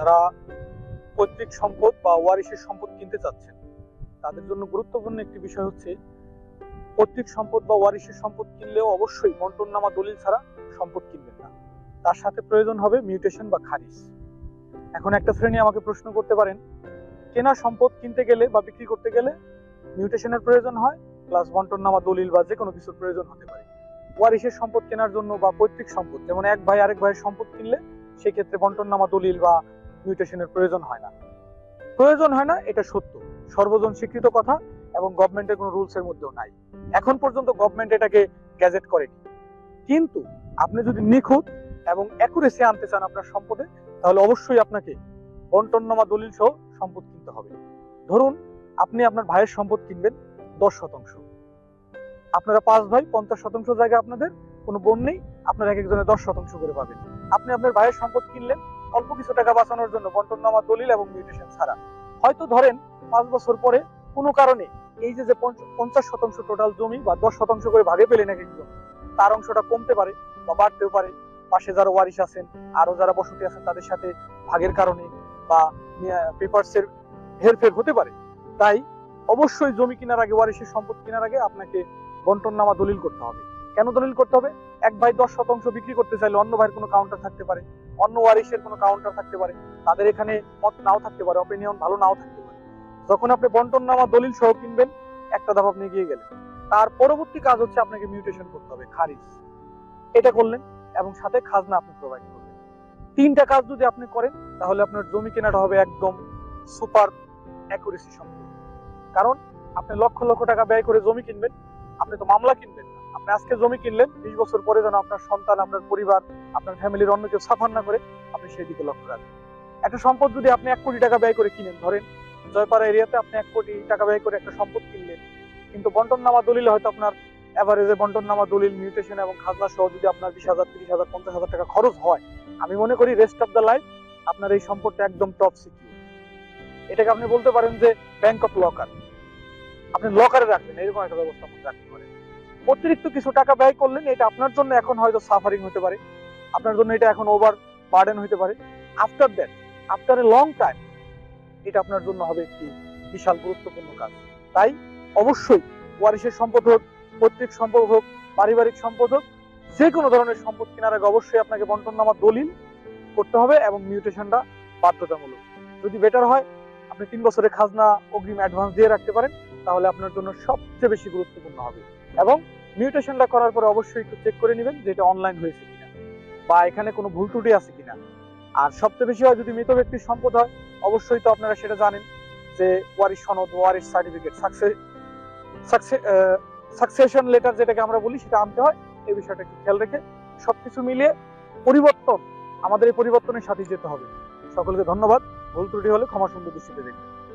যারা পৈতৃক সম্পদ বা ওয়ারিশের সম্পদ কিনতে চাচ্ছেন, তাদের জন্য গুরুত্বপূর্ণ একটি বিষয় হচ্ছে, পৈতৃক সম্পদ বা ওয়ারিশের সম্পদ কিনলেও অবশ্যই বন্টননামা দলিল ছাড়া সম্পদ কিনবেন না। তার সাথে প্রয়োজন হবে মিউটেশন বা খারিজ। এখন একটা শ্রেণি আমাকে প্রশ্ন করতে পারেন, কেনা সম্পদ কিনতে গেলে বা বিক্রি করতে গেলে মিউটেশনের প্রয়োজন হয়, প্লাস বন্টননামা দলিল বা যে কোনো কিছুর প্রয়োজন হতে পারে। ওয়ারিশের সম্পদ কেনার জন্য বা পৈতৃক সম্পদ, যেমন এক ভাই আরেক ভাইয়ের সম্পদ কিনলে সেই ক্ষেত্রে বন্টননামা দলিল বা মিউটেশনের প্রয়োজন হয় না। প্রয়োজন হয় না, এটা সত্য। সর্বজন স্বীকৃত কথা এবং গভর্নমেন্টের কোনো রুলস এর মধ্যেও নাই। এখন পর্যন্ত গভর্নমেন্ট এটাকে গ্যাজেট করেনি। কিন্তু আপনি যদি নিখুঁত এবং অ্যাকুরেসি আনতে চান আপনার সম্পদে, তাহলে অবশ্যই আপনাকে বন্টননামা দলিল সহ সম্পদ কিনতে হবে। ধরুন, আপনি আপনার ভাইয়ের সম্পদ কিনবেন দশ শতাংশ। আপনারা পাঁচ ভাই, পঞ্চাশ শতাংশ জায়গা আপনাদের কোনো বোন নেই, আপনারা এক একজনে দশ শতাংশ করে পাবেন। আপনি আপনার ভাইয়ের সম্পদ কিনলেন অল্প কিছু টাকা বাঁচানোর জন্য বন্টননামা দলিল এবং মিউটেশন ছাড়া। হয়তো ধরেন পাঁচ বছর পরে কোনো কারণে এই যে যে পঞ্চাশ শতাংশ টোটাল জমি বা দশ শতাংশ করে ভাগে পেলেন এক একজন, তার অংশটা কমতে পারে বা বাড়তেও পারে। পাশে যারা ওয়ারিশ আছেন আরও যারা বসতি আছেন, তাদের সাথে ভাগের কারণে বা পেপারসের হেরফের হতে পারে। তাই অবশ্যই জমি কেনার আগে, ওয়ারিশের সম্পদ কেনার আগে আপনাকে বন্টননামা দলিল করতে হবে। কেন দলিল করতে হবে? এক ভাই দশ শতাংশ বিক্রি করতে চাইলে অন্য ভাইয়ের কোনো কাউন্টার থাকতে পারে। অন্য ওয়ারিশের কোনো কাউন্টার থাকতে পারে। তাদের এখানে মত নাও থাকতে পারে অপিনিয়ন ভালো নাও থাকতে পারে। যখন আপনি বন্টননামা দলিল সহ কিনবেন, একটা ধাপ আপনি এগিয়ে গেলেন। তার পরবর্তী কাজ হচ্ছে আপনাকে মিউটেশন করতে হবে, খারিজ। এটা করলেন এবং সাথে খাজনা আপনি প্রোভাইড করবেন তিনটা কাজ যদি আপনি করেন, তাহলে আপনার জমি কেনাটা হবে একদম সুপার অ্যাকুরেসি সম্পূর্ণ। কারণ আপনি লক্ষ লক্ষ টাকা ব্যয় করে জমি কিনবেন, আপনি তো মামলা কিনবেন না। আপনি আজকে জমি কিনলেন, বিশ বছর পরে যেন আপনার সন্তান, আপনার পরিবার, আপনার ফ্যামিলির অন্য কেউ সাফার না করে, আপনি সেই দিকে লক্ষ্য রাখবেন একটা সম্পদ যদি আপনি এক কোটি টাকা ব্যয় করে কিনেন, ধরেন জয়পাড়া এরিয়াতে আপনি এক কোটি টাকা ব্যয় করে একটা সম্পদ কিনলেন, কিন্তু বন্টন নামা দলিলে হয়তো আপনার এভারেজে বন্টন নামা দলিল মিউটেশন এবং খাজনা সহ যদি আপনার বিশ হাজার, তিরিশ হাজার, পঞ্চাশ হাজার টাকা খরচ হয়, আমি মনে করি রেস্ট অফ দ্য লাইফ আপনার এই সম্পদটা একদম টপ সিকিউর এটাকে আপনি বলতে পারেন যে ব্যাংক অফ লকার আপনি লকারে রাখবেন, এরকম একটা ব্যবস্থা আপনি রাখতে পারেন। অতিরিক্ত কিছু টাকা ব্যয় করলেন, এটা আপনার জন্য এখন হয়তো সাফারিং হতে পারে। আপনার জন্য এটা এখন ওভার বার্ডেন হতে পারে। After that after a long time এটা আপনার জন্য হবে একটি বিশাল গুরুত্বপূর্ণ কাজ। তাই অবশ্যই ওয়ারিশের সম্পদ হোক, পৈতৃক সম্পদ হোক, পারিবারিক সম্পদ হোক, যে কোনো ধরনের সম্পদ কেনার আগে অবশ্যই আপনাকে বন্টননামা দলিল করতে হবে এবং মিউটেশনটা বাধ্যতামূলক। যদি বেটার হয়, আপনি তিন বছরের খাজনা অগ্রিম অ্যাডভান্স দিয়ে রাখতে পারেন, তাহলে আপনার জন্য সবচেয়ে বেশি গুরুত্বপূর্ণ হবে। এবং মিউটেশনটা করার পরে অবশ্যই একটু চেক করে নেবেন যে এটা অনলাইন হয়েছে কিনা, বা এখানে কোনো ভুল ত্রুটি আছে কিনা। আর সবচেয়ে বেশি হয় যদি মৃত ব্যক্তির সম্পদ হয়, অবশ্যই তো আপনারা সেটা জানেন যে ওয়ারিশ সনদ, ওয়ারিশ সার্টিফিকেট সাকসেশন লেটার যেটাকে আমরা বলি সেটা আনতে হয়। এই বিষয়টা একটু খেয়াল রেখে সবকিছু মিলিয়ে পরিবর্তন, আমাদের এই পরিবর্তনের সাথে যেতে হবে। সকলকে ধন্যবাদ। ভুল ত্রুটি হলে ক্ষমা সুন্দর দৃষ্টিতে দেখবেন